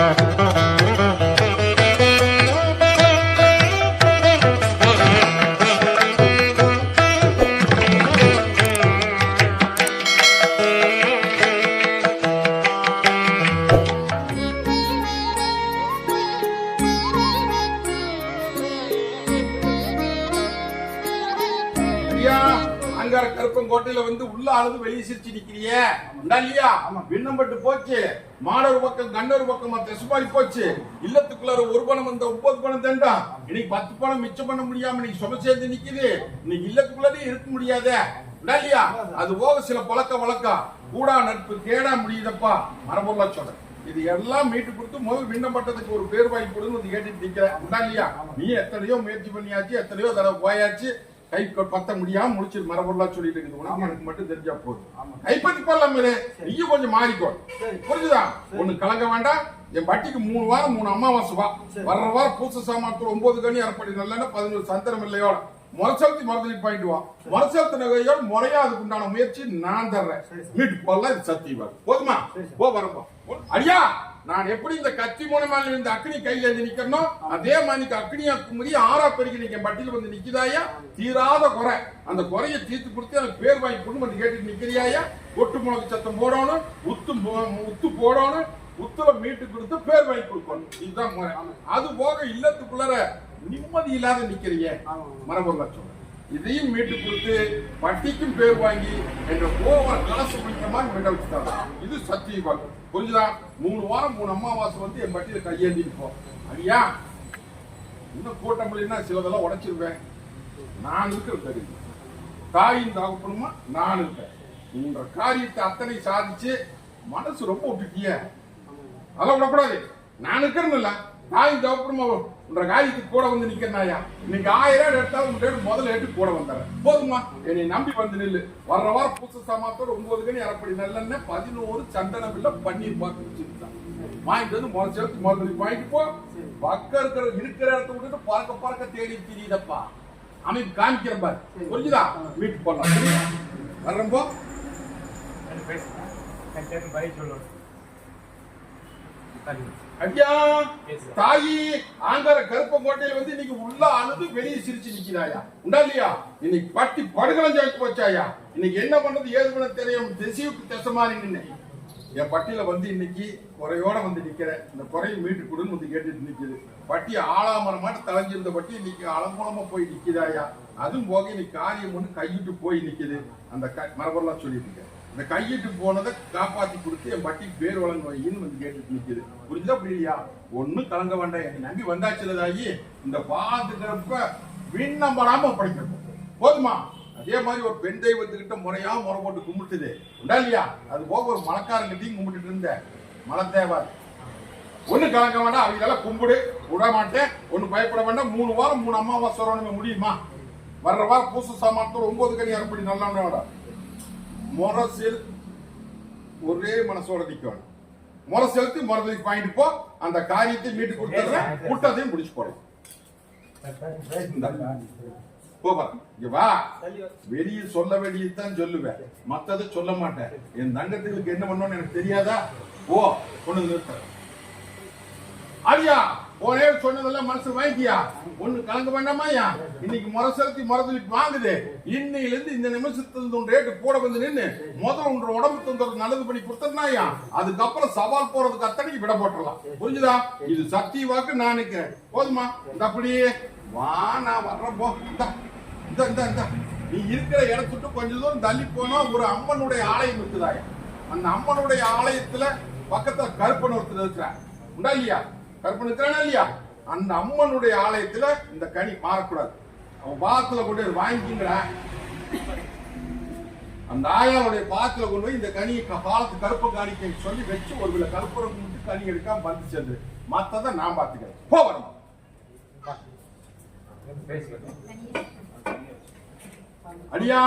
ஐயா உள்ள ஆளுது வெளியே சிரிச்சு நிக்கிறியே? இல்லையா? விண்ணம்பட்டு போச்சு. மாடொரு பக்கம் கண்ணொரு பக்கமா தெசுமாரி போச்சு. இல்லத்துக்குள்ளார ஒரு பணம் வந்த ஒன்பது பணம் தண்டா. இன்னைக்கு பத்து பணம் மிச்சம் பண்ண முடியாம இன்னைக்கு சும சேர்ந்து நிக்குது. இன்னைக்கு இல்லத்துக்குள்ளே இருக்க முடியாதே. இல்லையா? அது போக சில பழக்க வழக்கம். கூடா நட்பு கேடா முடியுதப்பா. மரபொருளா சொல்றேன். இது எல்லாம் மீட்டு கொடுத்து முதல் விண்ணப்பட்டதுக்கு ஒரு பேர் வாங்கி கொடுன்னு கேட்டுட்டு நிக்கிறேன். இல்லையா? நீ எத்தனையோ முயற்சி பண்ணியாச்சு எத்தனையோ தடவை போயாச்சு. கை பத்த முடியாம முடிச்சு மரபொருளா சொல்லிட்டு இருக்குது. உனக்கு எனக்கு மட்டும் தெரிஞ்சா போதும். கைப்பற்றி போடலாம் இரு. நீயும் கொஞ்சம் மாறிக்கோ. புரிஞ்சுதா? ஒண்ணு கலங்க வேண்டாம். என் பட்டிக்கு மூணு வாரம் மூணு அமாவாசை வா வர்ற வாரம் பூச சாமான்கள் ஒன்பது கனி அரைப்படி நல்ல பதினோரு சந்திரம் இல்லையோட முரசெலுத்தி மரத்தலி பாயிட்டு வா. முரசெலுத்து நகையோட முறையா அதுக்கு உண்டான முயற்சி நான் தர்றேன். மீட்டு போடலாம் இது சத்தியமா போதுமா? போ வரப்பா. அடியா! நான் எப்படி இந்த கத்தி மூலமாக இந்த அக்னி கையில இருந்து நிக்கணும் அதே மாதிரி அக்னியா குமரி ஆறா பெருக்கி நிக்க பட்டியல வந்து நிக்குதாயா தீராத குறை. அந்த குறையை தீர்த்து கொடுத்து எனக்கு பேர் வாங்கி கொண்டு வந்து கேட்டு நிக்கிறியாயா ஒட்டு முளக்கு சத்தம் போடணும் உத்து உத்து போடணும் உத்துல மீட்டு கொடுத்து பேர் வாங்கி கொடுக்கணும். இதுதான் முறை. அது போக இல்லத்துக்குள்ளார நிம்மதி இல்லாத நிக்கிறியே. மரபொருளா சொல்றேன் இதையும் மீட்டு கொடுத்து வட்டிக்கும் பேர் வாங்கி என்ற ஓவர் காசு பிடிக்கிற மாதிரி மீட்ட வச்சுட்டாங்க இது சத்திய வாக்கு. புரிஞ்சுதா? மூணு வாரம் மூணு அம்மாவாசை வந்து என் பட்டியல கையேந்திட்டு போ. அடியா? இன்னும் கூட்டம் இல்லைன்னா சிலதெல்லாம் உடைச்சிருவேன்? நான் இருக்கிற தெரியும் தாயின் தகப்பனுமா நான் இருப்பேன். உன்ற காரியத்தை அத்தனை சாதிச்சு மனசு ரொம்ப விட்டுட்டிய. அதெல்லாம் விடக்கூடாது. நான் இல்லை தாயின் தகப்பனுமா உன்ற காரியத்துக்கு கூட வந்து நிக்கிறனாயா? இன்னைக்கு ஆயிரம் ரூபாய் எடுத்தாலும் உங்க முதல்ல எட்டு கூட வந்துடுறேன். போதுமா? என்னை நம்பி வந்து நில்லு. வர்ற வாரம் புதுசு சாமாத்தோட ஒன்பது கணி நல்லன்னு நல்லெண்ணெய் பதினோரு சந்தன பில்ல பன்னீர் பார்த்து வச்சிருக்கான் வாங்கிட்டு வந்து முதல் சேர்த்து முதல் வாங்கிட்டு போ. பக்கம் இருக்கிற இருக்கிற இடத்த விட்டுட்டு பறக்க பறக்க தேடி தெரியுதப்பா. அமைப்பு காமிக்கிறேன் பாரு. புரிஞ்சுதா? வீட்டுக்கு போடலாம். வர்றப்போ ஐயா தாயி ஆங்கார கருப்பங்கோட்டையில வந்து இன்னைக்கு உள்ள அழுது வெளியே சிரிச்சு நிக்கிறாயா? உண்டா இல்லையா? இன்னைக்கு பட்டி படுகளம் ஜாக்கி போச்சாயா இன்னைக்கு என்ன பண்றது? ஏது பண்ண தெரியும் திசைவுக்கு திசை மாறி நின்னு என் பட்டியில வந்து இன்னைக்கு குறையோட வந்து நிக்கிறேன். இந்த குறையை மீட்டு கொடுன்னு வந்து கேட்டுட்டு நிக்குது. பட்டி ஆலாமரம் மாட்டு தலைஞ்சிருந்த பட்டி இன்னைக்கு அலங்கோலமா போய் நிக்குதாயா அதுவும் போக இன்னைக்கு காரியம் ஒண்ணு கையிட்டு போய் நிக்குது. அந்த மரபெல்லாம் சொல்லிட்டு இருக்கேன். இந்த கையிட்டு போனதை காப்பாத்தி கொடுத்து என் பட்டி பேர் வழங்க வையின்னு வந்து கேட்டு நிற்குது புரிஞ்சா புரியலையா? ஒன்றும் கலங்க வேண்டாம். என்னை நம்பி வந்தாச்சுலதாயி இந்த பாத்துக்கிறப்ப விண்ணம்படாம படிக்கணும். போதுமா? அதே மாதிரி ஒரு பெண் தெய்வத்துக்கிட்ட முறையா முறை போட்டு கும்பிட்டுது. உண்டா இல்லையா? அது போக ஒரு மலக்காரங்கிட்டையும் கும்பிட்டுட்டு இருந்தேன். மலத்தேவர். ஒண்ணு கலங்க வேண்டாம். அவங்களெல்லாம் கும்பிடு விட மாட்டேன். ஒண்ணு பயப்பட வேண்டாம். மூணு வாரம் மூணு அமாவாசை வரணுமே முடியுமா? வர்ற வாரம் பூச சாமானத்தோட ஒன்பது கனி அறுபடி நல்லா முரசில் ஒரே மனசோட நிக்கணும். முறை செலுத்தி முறை வாங்கிட்டு போ அந்த காரியத்தை மீட்டு கொடுத்துறேன் கூட்டத்தையும் முடிச்சு போடலாம் வா. வெளியே சொல்ல வேண்டியதுதான் சொல்லுவேன். மத்ததை சொல்ல மாட்டேன். என் தங்கத்துக்கு என்ன பண்ணணும்னு எனக்கு தெரியாதா? ஓ கொண்டு வந்து நிறுத்துறேன். ஒரே சொன்னதெல்லாம் மனசு வாங்கிக்கியா? ஒண்ணு கலங்க வேண்டாமாயா இன்னைக்கு முறை செலுத்தி முறதலிட்டு வாங்குது. இன்னையில இருந்து இந்த நிமிஷத்துல உன் ரேட்டு கூட வந்து நின்று முதல்ல உன்ற உடம்பு தந்தது நல்லது பண்ணி கொடுத்தனாயா அதுக்கப்புறம் சவால் போறதுக்கு அத்தனைக்கு விட போட்டுடலாம். புரிஞ்சுதா? இது சக்தி வாக்கு நான் நிக்கிறேன் போதுமா? இந்த அப்படியே வா நான் வர்றப்போ போ. இந்த இந்த இந்த நீ இருக்கிற இடத்துட்டு கொஞ்ச தூரம் தள்ளி போனா ஒரு அம்மனுடைய ஆலயம் இருக்குதாயா அந்த அம்மனுடைய ஆலயத்துல பக்கத்துல கருப்பன் ஒருத்தர் இருக்கிறார். உண்டா இல்லையா? கற்பனை இருக்கிறானா இல்லையா? அந்த அம்மனுடைய ஆலயத்துல இந்த கனி மாறக்கூடாது. அவன் பாத்துல கொண்டு போய் அந்த ஆயாளுடைய பாத்துல கொண்டு போய் இந்த கனியை காலத்து பாலத்து காணிக்கை சொல்லி வச்சு ஒரு வில கற்பூரம் கொடுத்து கனி எடுக்காம வந்து சேர்ந்து மத்ததை நான் பாத்துக்கிறேன் போகணும் வரமா அடியா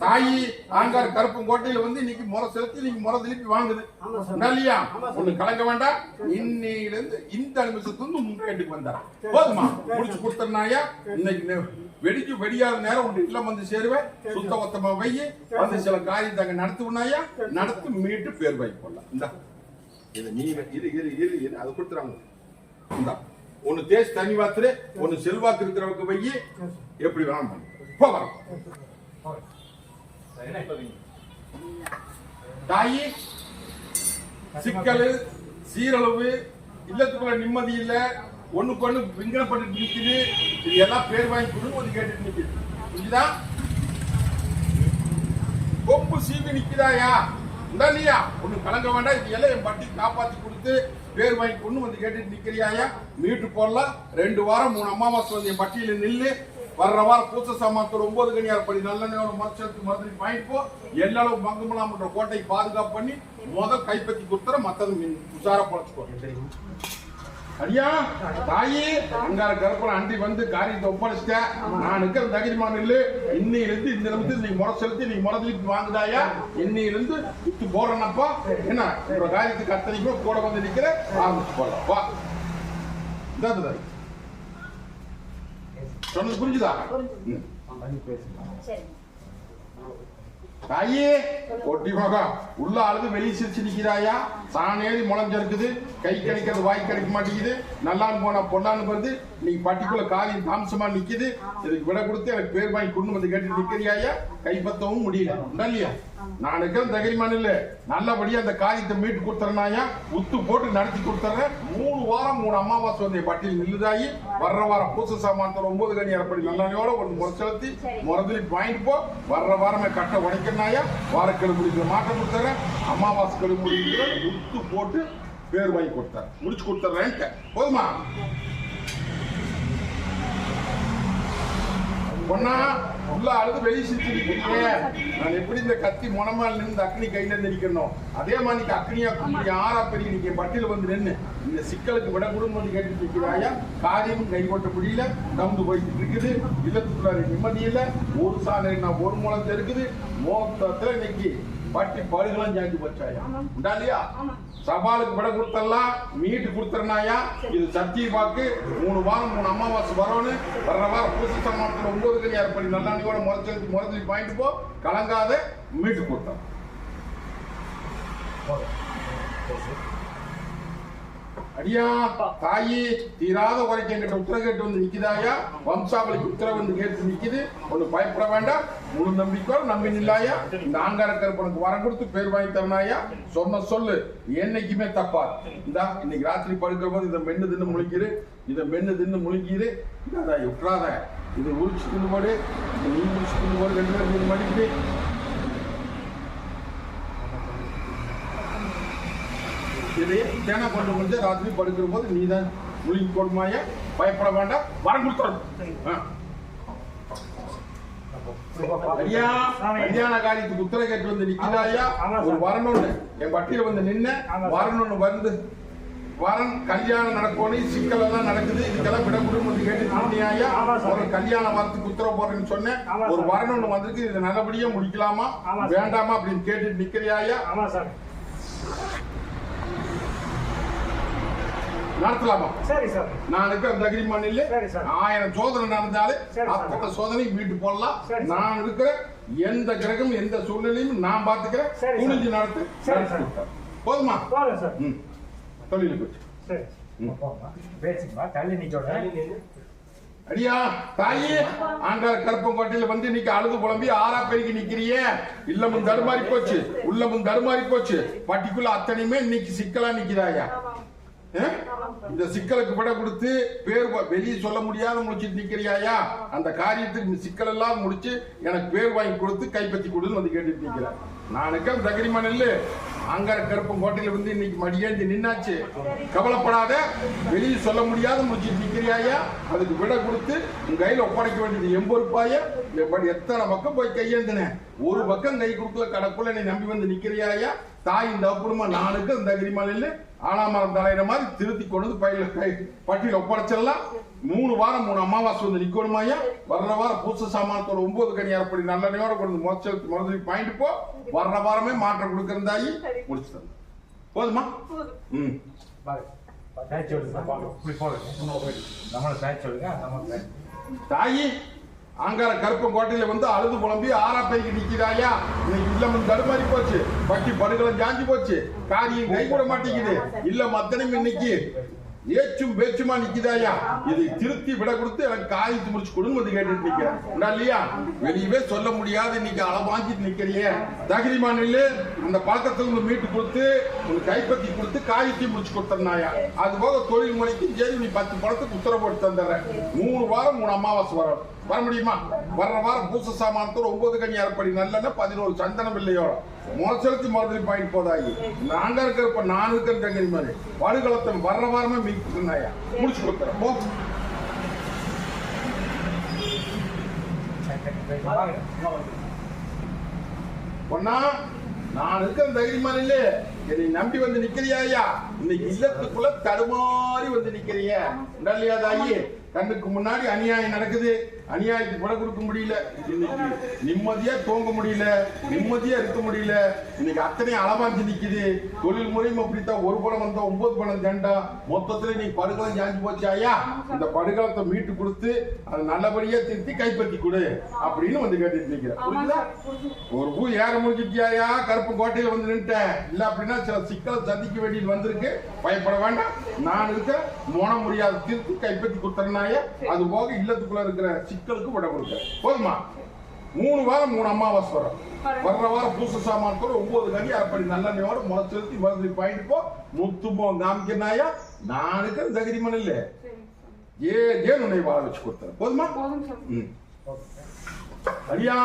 தாயி ஆங்கார் கருப்பும் கோட்டையில வந்து இன்னைக்கு முறை செலுத்தி இன்னைக்கு முறை திருப்பி வாங்குது. உண்டா இல்லையா? ஒண்ணு கலங்க வேண்டாம். இன்னையில இருந்து இந்த நிமிஷத்துல இருந்து உங்க வீட்டுக்கு வந்தாரா போதுமா? முடிச்சு கொடுத்தனாயா இன்னைக்கு வெடிக்கு வெடியாத நேரம் உங்க இல்லம் வந்து சேருவேன். சுத்த மொத்தமா வை. வந்து சில காரியம் தாங்க நடத்துவனாயா? நடத்தி மீட்டு பேர் வை போடலாம் இந்த. இது நீ வே- இரு இரு இரு இரு. அதை கொடுத்துறாங்க. இந்தா. ஒன்னு தேய்ச்சி தண்ணி வாத்துரு. ஒன்னு செல்வாக்கு இருக்கிறவங்க வையி எப்படி வேணாலும் பண்ணு. போகிறோம் தாயி சிக்கல் சீரழிவு இல்லத்துக்குள்ள நிம்மதி இல்ல ஒண்ணுக்கு ஒண்ணு விங்கனப்பட்டு நிற்குது இது எல்லாம் பேர் வாங்கி கொடு வந்து கேட்டுட்டு நிற்குது புரியுதா கொம்பு சீவி நிற்குதாயா இந்த ஒண்ணு கலங்க வேண்டாம் இது எல்லாம் என் பட்டி காப்பாத்தி கொடுத்து பேர் வாங்கி கொண்டு வந்து கேட்டுட்டு நிக்கிறியாயா? மீட்டு போடலாம். ரெண்டு வாரம் மூணு அம்மாவாசை வந்து என் பட்டியல நில்லு. வர்ற வாரம் பூச சாமான்கள் ஒன்பது கணியார் படி நல்லெண்ணெயோட மரச்சலுக்கு மருந்து வாங்கிட்டு போ. எல்லாரும் மங்கமலாமன்ற கோட்டையை பாதுகாப்பு பண்ணி முதல் கைப்பற்றி கொடுத்துற மத்தது மீன். உஷாரா பொழைச்சுக்கோ. ஐயா தாயி அங்கார கருப்பன அண்டி வந்து காரியத்தை ஒப்படைச்சிட்ட. நான் இருக்கிற தகிரிமான இல்ல இன்னையிலிருந்து இந்த நிமிஷம் நீ முறை செலுத்தி நீ முறதலிட்டு வாங்குதாயா? இன்னையிலிருந்து வித்து போறனப்பா என்ன உங்க காரியத்துக்கு அத்தனைக்கும் கூட வந்து நிக்கிற ஆரம்பிச்சு போடலாம் வா. இந்தா சொன்னது புரிஞ்சுதா? தாயே ஒட்டி மகா உள்ள அழுது வெளியே சிரிச்சு நிக்கிறாயா? சாணேறி முளைஞ்சிருக்குது கை கிடைக்கிறது வாய் கிடைக்க மாட்டேங்குது. நல்லான்னு போனா பொண்ணான்னு வருது நீ பட்டிக்குள்ள காரியம் தாமசமா நிக்குது. இதுக்கு விட கொடுத்து எனக்கு பேர் வாங்கி கொண்டு வந்து கேட்டு நிக்கிறியாயா? கைப்பற்றவும் முடியல. இல்லையா? நான் இருக்கிற தகிரிமான் இல்ல. நல்லபடியா அந்த காரியத்தை மீட்டு கொடுத்துறனாயா? உத்து போட்டு நடத்தி கொடுத்துறேன். மூணு வாரம் மூணு அமாவாசை வந்து பட்டியல் நில்லுதாயி வர்ற வாரம் பூச சாமான் ஒன்பது கணி அப்படி நல்லனையோட ஒன்று முறை செலுத்தி முறதலி வாங்கிட்டு போ. வர்ற வாரமே கட்ட உடைக்கணாயா வாரக்கிழமை முடிக்கிற மாற்றம் கொடுத்துறேன். அமாவாசை கிழமை முடிக்கிற உத்து போட்டு பேர் வாங்கி கொடுத்தாரு முடிச்சு கொடுத்துறேன்ட்டு. போதுமா? பொண்ணா உள்ள அழுது வெளியே சிரிச்சிருக்கீங்க நான் எப்படி இந்த கத்தி மொனமால் நின்று அக்னி கையில இருந்து நிக்கணும் அதே மாதிரி நீங்க அக்னியா கும்பி ஆறா பெரிய நீங்க பட்டியல வந்து நின்று இந்த சிக்கலுக்கு விட குடும்பம் வந்து கேட்டு நிக்கிறாயா காரியமும் கை கொட்ட முடியல. நம்பு போயிட்டு இருக்குது. இல்லத்துக்குள்ளார நிம்மதி இல்லை. ஒரு சாலை நான் ஒரு மூலம் இருக்குது. மோத்தத்துல இன்னைக்கு பட்டி படுகலாம் ஜாக்கி போச்சாயா? உண்டா இல்லையா சவாலுக்கு விட கொடுத்தலாம் மீட்டு கொடுத்துறனாயா? இது சத்திய வாக்கு. மூணு வாரம் மூணு அமாவாசை வரணும் வர்ற வாரம் பூசி சமாளத்தில் ஒன்பது கணி ஏற்படி நல்லாண்டியோட முறைச்சலுக்கு முறைச்சலி வாங்கிட்டு போ. கலங்காத மீட்டு கொடுத்தான் அடியா தாயி தீராத உரைக்கு என்கிட்ட உத்தரவு கேட்டு வந்து நிக்குதாயா? வம்சாவளிக்கு உத்தரவு வந்து கேட்டு நிக்குது. ஒண்ணு பயப்பட வேண்டாம். முழு நம்பிக்கை நம்பி நில்லாயா இந்த ஆங்கார கருப்பனுக்கு வரம் கொடுத்து பேர் வாங்கி தரனாயா? சொன்ன சொல்லு. என்னைக்குமே தப்பா இந்தா இன்னைக்கு ராத்திரி படுக்கிற போது இதை மென்னு தின்னு முழிக்கிறு. இதை மென்னு தின்னு முழிக்கிறு. இதை விட்டுறாத இது உரிச்சு தின்னு போடு. நீ உரிச்சு தின்னு போடு. ரெண்டு பேரும் தின்னு இதையே இதை தேனா கொண்டு வந்து ராத்திரி படுக்கிற போது நீ தான் முழுங்கி கொடுமாய பயப்பட வேண்டாம். வரம் கொடுத்துறோம் ஐயா கல்யாண காரியத்துக்கு உத்தரவு கேட்டு வந்து நிக்கிறாயா? ஒரு வரணும்னு என் பட்டியல வந்து நின்ன வரணும்னு வந்து வரன் கல்யாணம் நடக்கணும் சிக்கல் எல்லாம் நடக்குது. இதுக்கெல்லாம் விட வந்து கேட்டு நின்னியாயா? ஒரு கல்யாண வரத்துக்கு உத்தரவு போடுறேன்னு சொன்னேன். ஒரு வரணும்னு வந்திருக்கு. இது நல்லபடியா முடிக்கலாமா? வேண்டாமா அப்படின்னு கேட்டு நிக்கிறியாயா? ஆமா சார் நடத்தலாமா? சரி சார். நான் இருக்கிற தகிரிமான் இல்ல சரி, சார். ஆயிரம் சோதனை நடந்தாலே. அத்தனை சோதனையும் வீட்டு போடலாம். நான் இருக்கிற எந்த கிரகம் எந்த சூழ்நிலையும் நான் பாத்துக்கிறேன். துணிஞ்சு நடத்து. சரி, சார். போதுமா? போதும் சார். ம். தொழில் போச்சு. சரி. பேசிக்குமா தள்ளி நிக்கோட. அடியா தாயி ஆண்டார கருப்பங்கோட்டையில வந்து இன்னைக்கு அழுது புலம்பி ஆறா பெருக்கி நிக்கிறியே. இல்லமும் தடுமாறி போச்சு. உள்ளமும் தடுமாறி போச்சு. பட்டிக்குள்ள அத்தனையுமே இன்னைக்கு சிக்கலா நிக்கிறாயா? இந்த சிக்கலுக்கு விட கொடுத்து பேர் வெளியே சொல்ல முடியாத முடிச்சுட்டு நிக்கிறியாயா? அந்த காரியத்துக்கு இந்த சிக்கல் எல்லாம் முடிச்சு எனக்கு பேர் வாங்கி கொடுத்து கைப்பற்றி கொடுன்னு வந்து கேட்டுட்டு நிக்கிறேன் நானுக்கு தகரிமான் இல்ல அங்கர கருப்பம் கோட்டையில வந்து இன்னைக்கு மடியேந்தி நின்னாச்சு. கவலைப்படாத. வெளியே சொல்ல முடியாத முடிச்சுட்டு நிக்கிறியாயா? அதுக்கு விட கொடுத்து உங்க கையில ஒப்படைக்க வேண்டியது எம்பொறுப்பாய எப்படி எத்தனை பக்கம் போய் கையேந்தினேன் ஒரு பக்கம் கை கொடுக்கல கடக்குள்ள நீ நம்பி வந்து நிக்கிறியாயா? தாய் இந்த குடும்பம் நானுக்கு அந்த அகிரிமால் இல்லை ஆலாமரம் தலையிற மாதிரி திருத்தி கொண்டு வந்து பையில பட்டியல ஒப்படைச்சிடலாம். மூணு வாரம் மூணு அமாவாசை வந்து நிக்கணுமாயா வர்ற வாரம் பூச சாமானத்தோட ஒன்பது கனி அரைப்படி நல்லெண்ணையோட கொண்டு முறைச்சல் மருந்து பாயிண்ட் போ. வர்ற வாரமே மாற்றம் கொடுக்கறதாயி முடிச்சு தரேன் போதுமா? ம். பேச்சு சொல்லுங்க இப்படி அங்கார நம்மளை கோட்டையில வந்து அழுது புலம்பி ஆறாப்பைக்கு நிக்கிறாயா? இன்னைக்கு இல்லம் தடுமாறி போச்சு. பட்டி படுகளை ஜாஞ்சி போச்சு. காரியம் கை கூட மாட்டேங்குது. இல்ல மத்தனையும் இன்னைக்கு ஏச்சும் பேச்சுமா நிக்குதாயா? இதை திருத்தி விட கொடுத்து எனக்கு காரியத்தை முடிச்சு கொடுங்க வந்து கேட்டுட்டு நிக்கிறேன். இல்லையா? வெளியவே சொல்ல முடியாது இன்னைக்கு அளவாங்கிட்டு நிக்கிறியே. தகிரிமா நெல்லு அந்த பழக்கத்தை உங்களுக்கு மீட்டு கொடுத்து உனக்கு கைப்பற்றி கொடுத்து காரியத்தை முடிச்சு கொடுத்தனாயா அது போக தொழில் முறைக்கு சரி நீ பத்து பழத்துக்கு உத்தரவு போட்டு தந்துடுறேன். மூணு வாரம் மூணு அமாவாசை வரும் வர முடியுமா? வர்ற வாரம் பூச சாமானத்தோட ஒன்பது கனி அரைப்படி நல்லெண்ணெய் பதினோரு சந்தனம் இல்லையோட முறைச்செலுத்தி மறுபடியும் பாயிண்ட் போதாகி நாங்க இருக்கிறப்ப நான் இருக்கிற தங்கிரி மாதிரி வருகளத்தை வர்ற வாரமே மீட்னாயா முடிச்சு கொடுத்துறேன். போ. நான் இருக்கிற தைரியமான இல்ல என்னை நம்பி வந்து நிக்கிறியா இன்னைக்கு இல்லத்துக்குள்ள தடுமாறி வந்து நிக்கிறீங்க. இல்லையா தாயி? கண்ணுக்கு முன்னாடி அநியாயம் நடக்குது. அநியாயத்துக்கு விட கொடுக்க முடியல. இன்னைக்கு நிம்மதியா தூங்க முடியல. நிம்மதியா இருக்க முடியல. இன்னைக்கு அத்தனை அளவாஞ்சு நிக்குது. தொழில் முறையும் அப்படித்தான். ஒரு பணம் வந்தா ஒன்பது பணம் தண்டா. மொத்தத்துல நீ படுகலம் ஜாஞ்சி போச்சு ஐயா. இந்த படுகளத்தை மீட்டு கொடுத்து அதை நல்லபடியா திருத்தி கைப்பற்றி கொடு அப்படின்னு வந்து கேட்டுட்டு நிக்கிறேன். புரியுதா? ஒரு பூ ஏற முடிஞ்சிட்டியாயா கருப்பு கோட்டையில வந்து நின்ட்டேன் இல்ல அப்படின்னா சில சிக்கலை சந்திக்க வேண்டியது வந்திருக்கு. பயப்பட வேண்டாம். நான் இருக்க மோன முடியாத தீர்த்து கைப்பற்றி கொடுத்தனாய அது போக இல்லத்துக்குள்ள இருக்கிற சிக்கலுக்கு விட கொடுக்க போதுமா? மூணு வாரம் மூணு அமாவாசை வரும். வர்ற வாரம் பூச சாமான் கூட ஒன்பது கனி அப்படி நல்லெண்ணெயோட முளை செலுத்தி மருந்து பாயிட்டு போ. முத்துமோ காமிக்கிறாயா நான் இருக்கிற தகுதிமன் இல்ல. ஏ ஏன் உன்னை வாழ வச்சு கொடுத்தேன் போதுமா? ம். ஐயா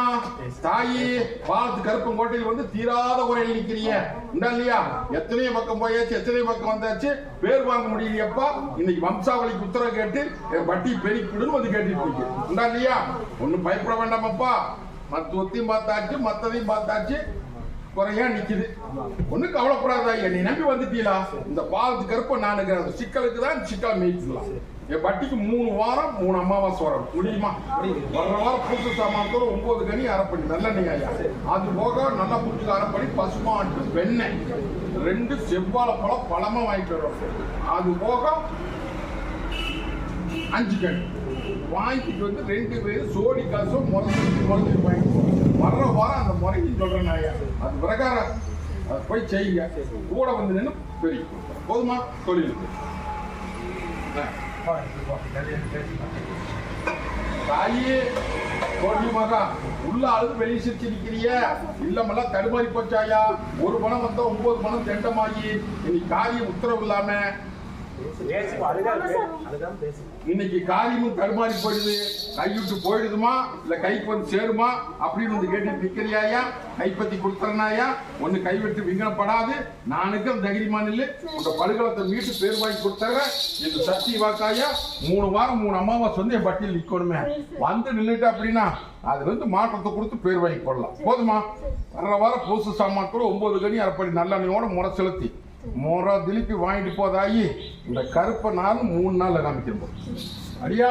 தாயி பாலத்து கருப்பங்கோட்டையில் வந்து தீராத குறையில் நிக்கிறீங்க. உண்டா இல்லையா? எத்தனையோ பக்கம் போயாச்சு எத்தனையோ பக்கம் வந்தாச்சு. பேர் வாங்க முடியலையப்பா. இன்னைக்கு வம்சாவளிக்கு உத்தரவு கேட்டு என் வட்டி பெருக்கிடுன்னு வந்து கேட்டுட்டு இருக்கு உண்டா இல்லையா? ஒன்றும் பயப்பட வேண்டாமப்பா. மத்துவத்தையும் பார்த்தாச்சு மத்ததையும் பார்த்தாச்சு. குறையா நிக்குது. ஒன்றும் கவலைப்படாதா என்னை நம்பி வந்துட்டீங்களா? இந்த பாலத்து கருப்பை நான் அந்த சிக்கலுக்கு தான் சிக்கல் மீட்கலாம் என் வட்டிக்கு மூணு வாரம் மூணு அமாவாசை வரும். முடியுமா வர்ற வாரம் பூசு சாமானத்தோட ஒன்பது கனி அரைப்படி நல்லெண்ணெய் ஐயா. அது போக நல்லா புட்டுக்கு அரைப்படி பசுமாட்டு வெண்ணெய். ரெண்டு செவ்வாழை பழம் பழமா வாங்கிட்டு வரோம். அது போக அஞ்சு கனி. வாங்கிட்டு வந்து ரெண்டு பேரும் சோடி காசும் முறைச்சு முறைச்சு வாங்கிட்டு வர்ற வாரம் அந்த முறைக்கு சொல்றேன் ஐயா. அது பிரகாரம். அதை போய் செய்யுங்க. கூட வந்து நின்று பெரிய. போதுமா? தொழிலுக்கு. ஆ. தாயே கோடி மகா உள்ள அழுது வெளியே சிரிச்சு நிக்கிறிய இல்லமெல்லாம் தடுமாறி போச்சாயா? ஒரு பணம் வந்தா ஒன்பது பணம் தெண்டமாகி இன்னைக்கு காரியம் உத்தரவு இல்லாம இன்னைக்கு காரியமும் தடுமாறி போயிடுது. கைவிட்டு போயிடுதுமா? இல்ல கைக்கு வந்து சேருமா? அப்படின்னு வந்து கேட்டு நிக்கிறியாயா கைப்பத்தி கொடுத்தனாயா ஒன்னு கைவிட்டு விங்கனப்படாது நானுக்கு அந்த தைரியமான இல்லை. உங்க படுகளத்தை மீட்டு பேர் வாங்கி கொடுத்தற இந்த சக்தி வாக்காயா மூணு வாரம் மூணு அம்மாவை வந்து என் பட்டியல் நிக்கணுமே. வந்து நின்றுட்டு அப்படின்னா அதுல இருந்து மாற்றத்தை கொடுத்து பேர் வாங்கி கொள்ளலாம். போதுமா? வர்ற வாரம் பூசு சாமான் கூட ஒன்பது கனி அரைப்படி நல்லெண்ணையோட முறை செலுத்தி. முறை திருப்பி வாங்கிட்டு போதாயி. இந்த கருப்பை நாள் மூணு நாள் காமிக்கிறோம் அடியா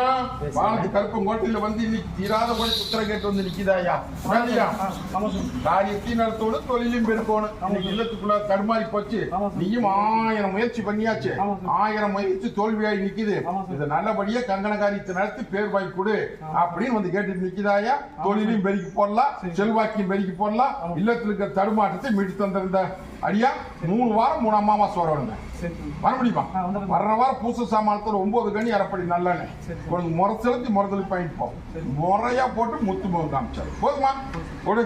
வானத்து கருப்பங்கோட்டையில வந்து இன்னைக்கு தீராத போய் புத்திர கேட்டு வந்து நிக்குதாயா சரியா காரியத்தையும் நடத்தோடு தொழிலையும் பெருக்கணும் இன்னைக்கு இல்லத்துக்குள்ள தடுமாறி போச்சு. நீயும் ஆயிரம் முயற்சி பண்ணியாச்சு. ஆயிரம் முயற்சி தோல்வியாகி நிக்குது. இதை நல்லபடியா கங்கண காரியத்தை நடத்தி பேர் வாங்கி கொடு அப்படின்னு வந்து கேட்டு நிக்குதாயா தொழிலையும் பெருக்கி போடலாம் செல்வாக்கியும் பெருக்கி போடலாம். இல்லத்துல இருக்கிற தடுமாற்றத்தை மீட்டு தந்திருந்த அடியா மூணு வாரம் மூணு அமாவாசை வரணுங்க வர முடியுமா. வர்ற வாரம் பூச சாமானத்துல ஒன்பது கனி அரைப்படி நல்லெண்ணெய். உனக்கு முறை செலுத்தி முறதலி பாயிண்ட் போ. முறையா போட்டு முத்து முகம் காமிச்சாரு. போதுமா? கொடு.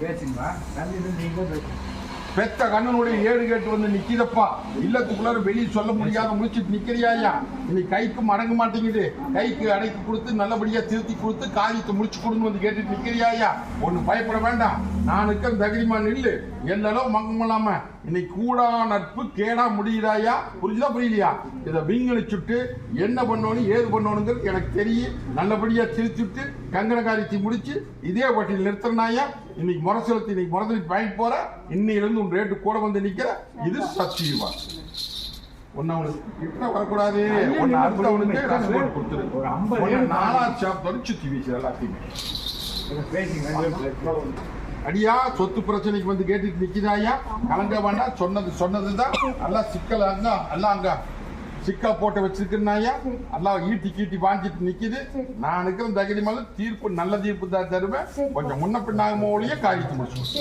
பேசுங்கம்மா நன்றி நீங்க பேசுங்க பெத்த கண்ணனுடைய ஏடு கேட்டு வந்து நிக்கிதப்பா. இல்லத்துக்குள்ளார வெளியே சொல்ல முடியாத முடிச்சுட்டு நிக்கிறியா ஐயா? இன்னைக்கு கைக்கு மடங்க மாட்டேங்குது. கைக்கு அடைக்கு கொடுத்து நல்லபடியா திருத்தி கொடுத்து காரியத்தை முடிச்சு கொடுன்னு வந்து கேட்டுட்டு நிக்கிறியாயா ஒண்ணு பயப்பட வேண்டாம். நான் தகிரிமா தகுதிமா நில்லு. என்னளவு மங்கமலாம இன்னைக்கு கூடா நட்பு கேடா முடியுதாயா புரிஞ்சுதா புரியலையா? இதை விங்கனை என்ன பண்ணணும் ஏது பண்ணணுங்கிறது எனக்கு தெரியும். நல்லபடியா திருத்திட்டு கங்கண காரியத்தை முடிச்சு இதே வட்டியில் நிறுத்தினாயா இன்னைக்கு முறை செலுத்தி இன்னைக்கு முறை வாங்கிட்டு போற இன்னையிலிருந்து உன் ரேட்டு கூட வந்து நிக்கிற இது சத்தியமா? ஒன்னு அவனுக்கு கிட்ட வரக்கூடாது. ஒன்னு அடுத்தவனுக்கு ரசம் போட்டு கொடுத்துரு. ஒன்னு சுத்தி எல்லாத்தையுமே. அடியா சொத்து பிரச்சனைக்கு வந்து கேட்டுட்டு நிக்கிறாயா கலங்க வேண்டாம் சொன்னது சொன்னதுதான். எல்லாம் சிக்கல் அங்க எல்லாம் அங்க. சிக்கா போட்டு வச்சிருக்கேன்னாயா? எல்லாம் ஈட்டி கீட்டி வாங்கிட்டு நிக்குது. நான் இருக்கிற தகுதி மேல தீர்ப்பு நல்ல தீர்ப்பு தான் தருவேன். கொஞ்சம் முன்ன பின்னாக ஒழிய காரியத்தை முடிச்சு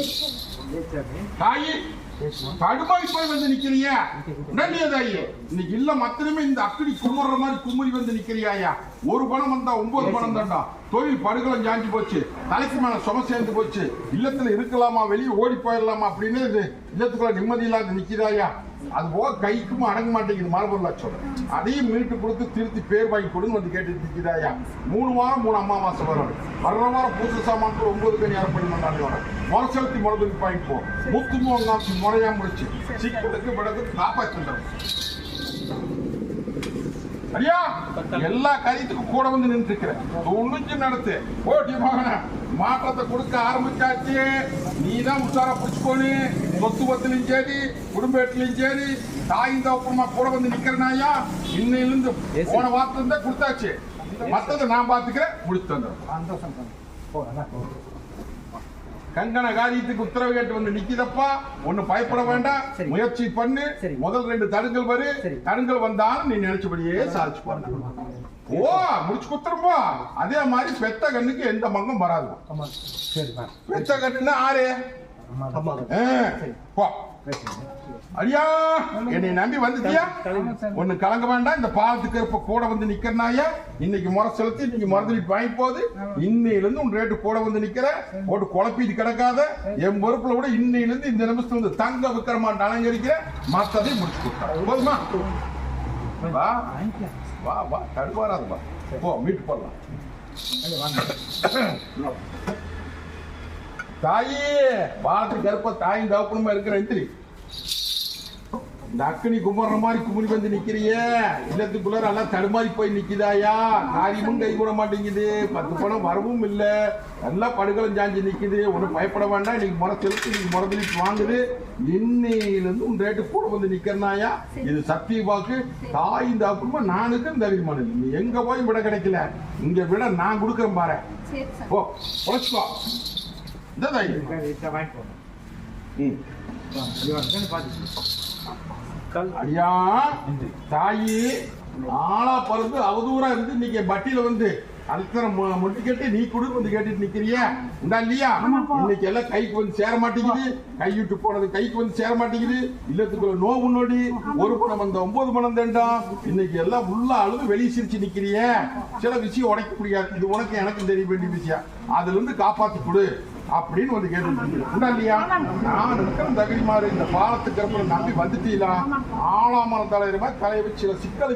தாயி தடுமாறி போய் வந்து நிக்கிறியா? உடனே தாயி இன்னைக்கு இல்ல மத்தனமே இந்த அக்கடி குமுற மாதிரி குமுறி வந்து நிக்கிறியாயா? ஒரு பணம் வந்தா ஒன்பது பணம் தாண்டா. தொழில் படுகலம் ஜாஞ்சி போச்சு. தலைக்கு மேல சும சேர்ந்து போச்சு. இல்லத்துல இருக்கலாமா வெளியே ஓடி போயிடலாமா அப்படின்னு இல்லத்துக்குள்ள நிம்மதி இல்லாத நிக்கிறாயா அது போக கைக்கும் அடங்க மாட்டேங்குது மரபொருள் லட்சம் அதையும் மீட்டு கொடுத்து திருத்தி பேர் வாங்கி கொடுன்னு வந்து கேட்டு நிற்கிறாயா மூணு வாரம் மூணு அம்மாவாசை வரும். வர்ற வாரம் பூச சாமான் ஒன்பது கணி அரைப்பணி கொண்டாடி வரும். முறை செலுத்தி முறைதுக்கு பாயிண்ட் போ. முத்துமோ முறையாக முறையா முடிச்சு. சிக்கலுக்கு விடத்துக்கு காப்பாற்றுன்றோம் ஐயா எல்லா காரியத்துக்கும் கூட வந்து நின்று இருக்கிறேன் துணிஞ்சு நடத்து ஓட்டி மகன மாற்றத்தை கொடுக்க ஆரம்பிச்சாச்சு நீ தான் உஷாரா பிடிச்சுக்கோனு சொத்து பத்திலும் சரி குடும்பத்திலும் சரி தாயின் தவப்பமா கூட வந்து நிக்கிறனாயா இன்னையிலிருந்து போன வார்த்தை தான் கொடுத்தாச்சு மத்ததை நான் பாத்துக்கிறேன் முடிச்சு தந்துடுறேன் சந்தோஷம் போ நல்லா போ கங்கண காரியத்துக்கு உத்தரவு கேட்டு வந்து நிக்கிதப்பா. ஒண்ணு பயப்பட வேண்டாம். முயற்சி பண்ணு. முதல் ரெண்டு தடுங்கள் வரு. தடுங்கள் வந்தாலும் நீ நினைச்சபடியே சாதிச்சு போற ஓ முடிச்சு குத்துருப்பா அதே மாதிரி பெத்த கண்ணுக்கு எந்த மங்கம் வராது. பெத்த கண்ணுன்னா ஆறு போ அடியா என்னை நம்பி வந்துட்டியா. ஒண்ணு கலங்க வேண்டாம். இந்த பாலத்துக்கு இருப்ப கூட வந்து நிக்கிறனாயா? இன்னைக்கு முறை செலுத்தி இன்னைக்கு மறுதளி வாங்கி போகுது இன்னையில இருந்து உன் ரேட்டு கூட வந்து நிக்கிற போட்டு குழப்பிட்டு கிடக்காத என் பொறுப்புல கூட இன்னையில இருந்து இந்த நிமிஷத்துல இருந்து தங்க விக்கிரமா அலங்கரிக்கிற மத்ததை முடிச்சு போதுமா? வா. வா வா. வா. போ மீட்டு போடலாம். தாயே பாலத்துக்கு கருப்ப தாயும் தகப்பனுமா இருக்கிற எந்திரி இந்த அக்கினி கும்பிடுற மாதிரி கும்பிடி வந்து நிக்கிறிய. இல்லத்துக்குள்ள நல்லா தடுமாறி போய் நிக்குதாயா? காரியமும் கை கூட மாட்டேங்குது. பத்து பணம் வரவும் இல்ல. நல்லா படுகளும் சாஞ்சு நிக்குது. ஒன்றும் பயப்பட வேண்டாம். இன்னைக்கு முறை செலுத்தி இன்னைக்கு முறதலி வாங்குது. இன்னையில இருந்து உன் ரேட்டு கூட வந்து நிக்கிறனாயா? இது சத்திய வாக்கு. தாயும் தகப்பனுமா நானுக்கும் தைரியமான நீ எங்க போய் விட கிடைக்கல. இங்க விட நான் கொடுக்குறேன் பாரு. போ உழைச்சுக்கோ இந்த தைரியம் இதை வாங்கி போங்க ம் வா இது வாங்க பார்த்து அடியா தாயி ஆளா பிறந்து அவதூறா இருந்து இன்னைக்கு பட்டியில வந்து அத்தனை மு- முட்டி கட்டி நீ குடு வந்து கேட்டுட்டு நிக்கிறிய. இந்தா இல்லையா? இன்னைக்கு எல்லாம் கைக்கு வந்து சேர மாட்டேங்குது. கை விட்டு போனது கைக்கு வந்து சேர மாட்டேங்குது. இல்லத்துக்குள்ள நோவு நொடி ஒரு பணம் வந்த ஒன்பது பணம் தேண்டாம் இன்னைக்கு எல்லாம் உள்ள அழுது வெளியே சிரிச்சு நிக்கிறிய. சில விஷயம் உடைக்க முடியாது இது உனக்கு எனக்கு தெரிய வேண்டிய விஷயம். அதுல இருந்து காப்பாத்தி கொடு. அப்படின்னு வந்து கேட்டு இல்லையா? நான் இருக்கிற தகுதி மாதிரி இந்த பாலத்துக்கு அப்புறம் நம்பி வந்துட்டீங்களா? ஆளாமரம் தலைவர் மாதிரி தலையை வச்சு சில சிக்கல்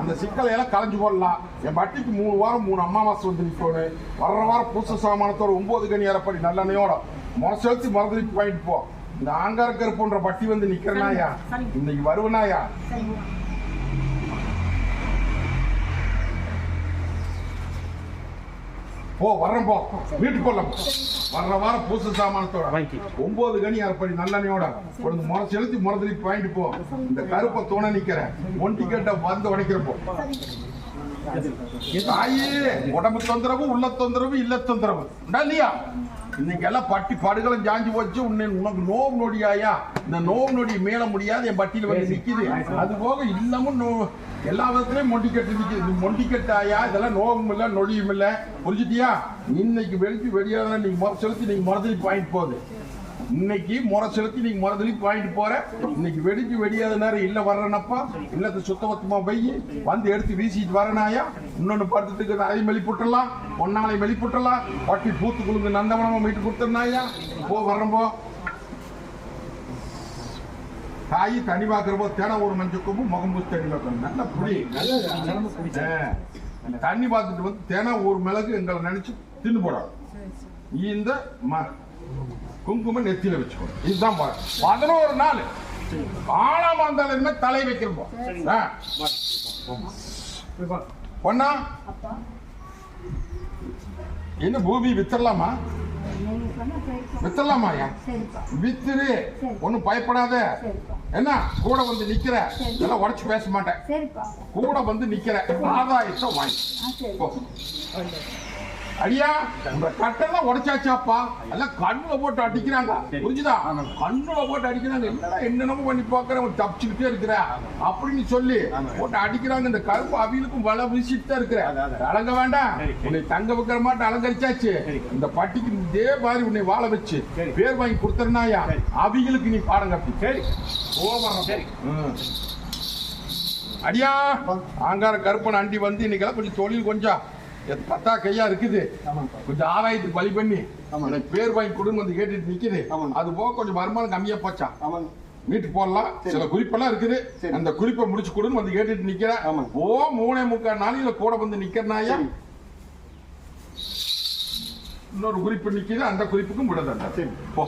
அந்த சிக்கலை எல்லாம் களைஞ்சு போடலாம். என் பட்டிக்கு மூணு வாரம் மூணு அம்மாவாசை வந்து நிற்கணும் வர்ற வாரம் பூச சாமானத்தோட ஒன்பது கனி அரைப்படி நல்லெண்ணையோட முறை செலுத்தி மறந்துட்டு வாங்கிட்டு போ. இந்த ஆங்கார கருப்புன்ற பட்டி வந்து நிக்கிறனாயா இன்னைக்கு வருவனாயா போ வர்றேன் போ. வீட்டுக்கு போடலாம் வர்ற வாரம் பூச சாமானத்தோட. ஒன்பது கனி அரைப்படி நல்லெண்ணையோட. ஒரு முறை செலுத்தி முறை வாங்கிட்டு போ. இந்த கருப்பை துணை நிக்கிறேன் ஒன் டிக்கெட்டை வந்து உடைக்கிறப்போ தாயே உடம்பு தொந்தரவு உள்ள தொந்தரவு இல்ல தொந்தரவு. இல்லையா? இன்னைக்கு எல்லாம் பட்டி படுகளும் ஜாஞ்சி வச்சு உன்னை உனக்கு நோவு நொடியாயா? இந்த நோவு நொடி மேல முடியாது. என் பட்டியில வந்து நிக்குது. அது போக இல்லமும் எல்லா விதத்திலயும் மொண்டிக்கட்டு நிக்குது மொண்டிக்கட்டாயா இதெல்லாம் நோவும் இல்ல நொடியும் இல்ல. புரிஞ்சுட்டியா? இன்னைக்கு வெளிச்சு வெளியாத நீங்க முறை செலுத்தி நீங்க மரத்துக்கு பாயிண்ட் போகுது. இன்னைக்கு முறை செலுத்தி நீங்க முறதலிக்கு வாங்கிட்டு போற. இன்னைக்கு வெடிச்சு வெடியாத நேரம் இல்ல வர்றனப்பா. இல்லத்து சுத்தமத்தமா போய் வந்து எடுத்து வீசிட்டு வரனாயா? இன்னொன்னு படுத்துட்டு அதை மெலிப்புட்டலாம் பொன்னாலை மெலிப்புட்டலாம் பட்டி பூத்து குழுந்து நந்தவனமா மீட்டு கொடுத்துருந்தாயா போ வரம்போ தேன ஒரு மஞ்சள் கொம்பு முகம் பூசி தண்ணி பார்க்கணும். நல்ல புடி. நல்ல. தண்ணி பார்த்துட்டு வந்து தேனா ஒரு மிளகு எங்களை நினைச்சு தின்னு போடாது இந்த ம- குங்குமம் நெத்தியில வச்சுக்கணும் இதுதான் பதினோரு நாள். ஆளாம இருந்தாலும் தலை வைக்கிறோம். பொண்ணா அப்பா. என்ன பூமி வித்துடலாமா சரிப்பா வித்துரு ஒன்னும் பயப்படாத. என்ன? கூட வந்து நிக்கிற. இதெல்லாம் உடச்சு பேச மாட்டேன். கூட வந்து நிக்கிற. ஆதாயத்தை வாங்கி. அடியா உங்க கட்டெல்லாம் உடைச்சாச்சாப்பா? எல்லாம் கண்ணுல போட்டு அடிக்கிறாங்க. புரிஞ்சுதா? கண்ணுல போட்டு அடிக்கிறாங்க. என்னடா என்னென்னமோ பண்ணி பாக்குறேன் தப்பிச்சுக்கிட்டே இருக்கிற. அப்படின்னு சொல்லி போட்டு அடிக்கிறாங்க. இந்த கருப்பு அவியலுக்கும் வலை வீசிட்டு தான் இருக்கிற அலங்க வேண்டாம். உன்னை தங்க வைக்கிற மாட்டேன் அலங்கரிச்சாச்சு. இந்த பட்டிக்கு இதே மாதிரி உன்னை வாழ வச்சு. பேர் வாங்கி கொடுத்துருனாயா. அவிகளுக்கு நீ பாடம் கப்பி சரி. ஓவரம். சரி. அடியா ஆங்கார கருப்பன் அண்டி வந்து இன்னைக்கெல்லாம் கொஞ்சம் தொழில் கொஞ்சம் பத்தா கையா இருக்குது கொஞ்சம் ஆதாயத்துக்கு வழி பண்ணி. எனக்கு பேர் வாங்கி கொடுன்னு வந்து கேட்டுட்டு நிக்குது. அது போக கொஞ்சம் வருமானம் கம்மியா போச்சா வீட்டுக்கு போடலாம். சில குறிப்பெல்லாம் இருக்குது. அந்த குறிப்பை முடிச்சு கொடுன்னு வந்து கேட்டுட்டு நிக்கிறேன். ஓ மூணே முக்கால் நாளையில கூட வந்து நிக்கிறனாயா. இன்னொரு குறிப்பு நிக்குது அந்த குறிப்புக்கும் விட சரி. போ